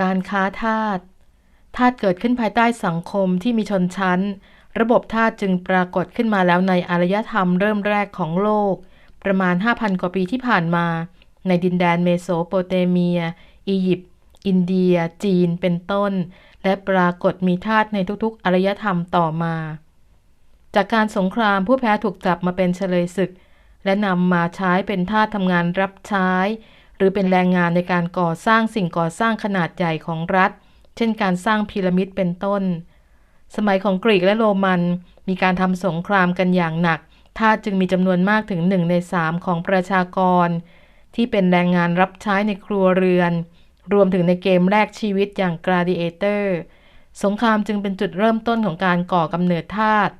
การค้าทาสทาสเกิดขึ้นภายใต้สังคมที่มีชนชั้น ระบบทาสจึงปรากฏขึ้นมาแล้วในอารยธรรมเริ่มแรกของโลก ประมาณ 5,000 กว่าปีที่ผ่านมา ในดินแดนเมโสโปเตเมีย อียิปต์ อินเดีย จีน เป็นต้น และปรากฏมีทาสในทุกๆอารยธรรมต่อมา จากการสงครามผู้แพ้ถูกจับมาเป็นเฉลยศึก และนำมาใช้เป็นทาสทำงานรับใช้ รือเป็นแรงงานในการก่อสร้างสิ่งก่อสร้างขนาดใหญ่ของรัฐ เช่นการสร้างพีระมิดเป็นต้น สมัยของกรีกและโรมันมีการทำสงครามกันอย่างหนักทาสจึงมีจำนวนมากถึงหนึ่งในสามของประชากร ที่เป็นแรงงานรับใช้ในครัวเรือน รวมถึงในเกมแรกชีวิตอย่าง Gladiator สงครามจึงเป็นจุดเริ่มต้นของการก่อกำเนิดทาส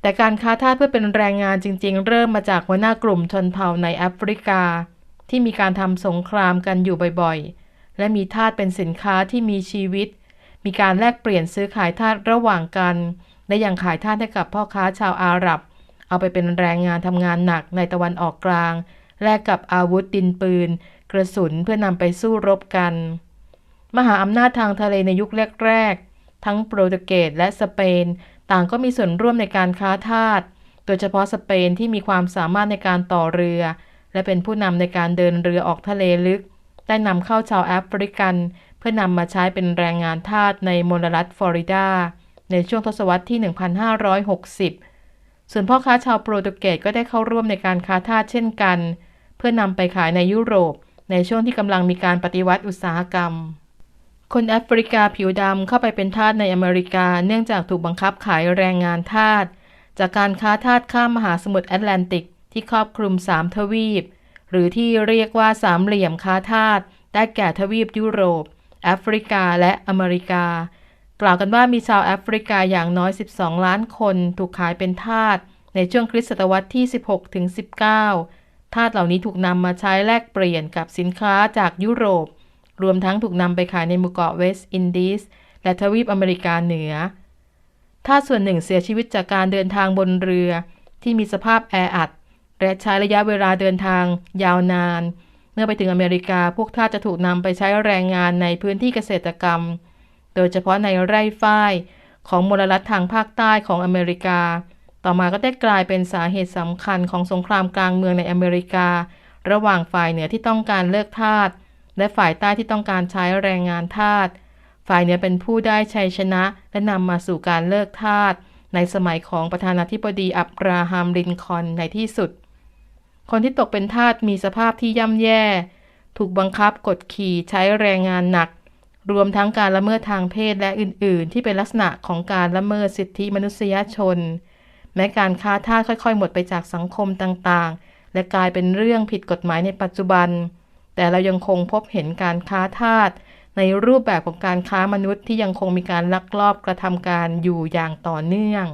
แต่การค้าทาสเพื่อเป็นแรงงานจริง ๆ เริ่มมาจากหัวหน้ากลุ่มชนเผ่าในแอฟริกา ที่มีการทำสงครามกันอยู่บ่อยๆ และมีทาสเป็นสินค้าที่มีชีวิต มีการแลกเปลี่ยนซื้อขายทาสระหว่างกัน และยังขายทาสให้กับพ่อค้าชาวอาหรับ เอาไปเป็นแรงงานทำงานหนักในตะวันออกกลาง แลกกับอาวุธดินปืน กระสุนเพื่อนำไปสู้รบกัน มหาอำนาจทางทะเลในยุคแรกๆ ทั้งโปรตุเกสและสเปน ต่างก็มีส่วนร่วมในการค้าทาส โดยเฉพาะสเปนที่มีความสามารถในการต่อเรือ และเป็นผู้นำในการเดินเรือออกทะเลลึก ได้นำเข้าชาวแอฟริกัน เพื่อนำมาใช้เป็นแรงงานทาสในมลรัฐฟลอริดา ในช่วงทศวรรษที่ 1560 ส่วนพ่อค้าชาวโปรตุเกสก็ได้เข้าร่วมในการค้าทาสเช่นกัน เพื่อนำไปขายในยุโรป ในช่วงที่กำลังมีการปฏิวัติอุตสาหกรรม คนแอฟริกาผิวดำเข้าไปเป็นทาสในอเมริกา เนื่องจากถูกบังคับขายแรงงานทาสจากการค้าทาสข้ามมหาสมุทรแอตแลนติก ที่ครอบคลุมสามทวีป หรือที่เรียกว่าสามเหลี่ยมค้าทาสได้แก่ทวีปยุโรป แอฟริกาและอเมริกา กล่าวกันว่ามีชาวแอฟริกาอย่างน้อย 12 ล้านคนถูกขายเป็นทาสในช่วงคริสตศตวรรษที่ 16ถึง19 ทาสเหล่านี้ถูกนำมาใช้แลกเปลี่ยนกับสินค้าจากยุโรป รวมทั้งถูกนำไปขายในหมู่เกาะเวสต์อินดีสและทวีปอเมริกาเหนือ ทาสส่วนหนึ่งเสียชีวิตจากการเดินทางบนเรือที่มีสภาพแออัด และใช้ระยะเวลาเดินทางยาวนาน เมื่อไปถึงอเมริกาพวกทาสจะถูกนำไปใช้แรงงานในพื้นที่เกษตรกรรม โดยเฉพาะในไร่ฝ้ายของมลรัฐทางภาคใต้ของอเมริกา ต่อมาก็ได้กลายเป็นสาเหตุสำคัญของสงครามกลางเมืองในอเมริกา ระหว่างฝ่ายเหนือที่ต้องการเลิกทาสและฝ่ายใต้ที่ต้องการใช้แรงงานทาสฝ่ายเหนือเป็นผู้ได้ชัยชนะ และนำมาสู่การเลิกทาสในสมัยของประธานาธิบดีอับราฮัมลินคอนในที่สุด คนที่ตกเป็นทาสมีสภาพที่ย่ำแย่ ถูกบังคับกดขี่ใช้แรงงานหนัก รวมทั้งการละเมิดทางเพศและอื่น ๆ ที่เป็นลักษณะของการละเมิดสิทธิมนุษยชน แม้การค้าทาสค่อย ๆ หมดไปจากสังคมต่าง ๆ และกลายเป็นเรื่องผิดกฎหมายในปัจจุบัน แต่เรายังคงพบเห็นการค้าทาสในรูปแบบของการค้ามนุษย์ที่ยังคงมีการลักลอบกระทำการอยู่อย่างต่อเนื่อง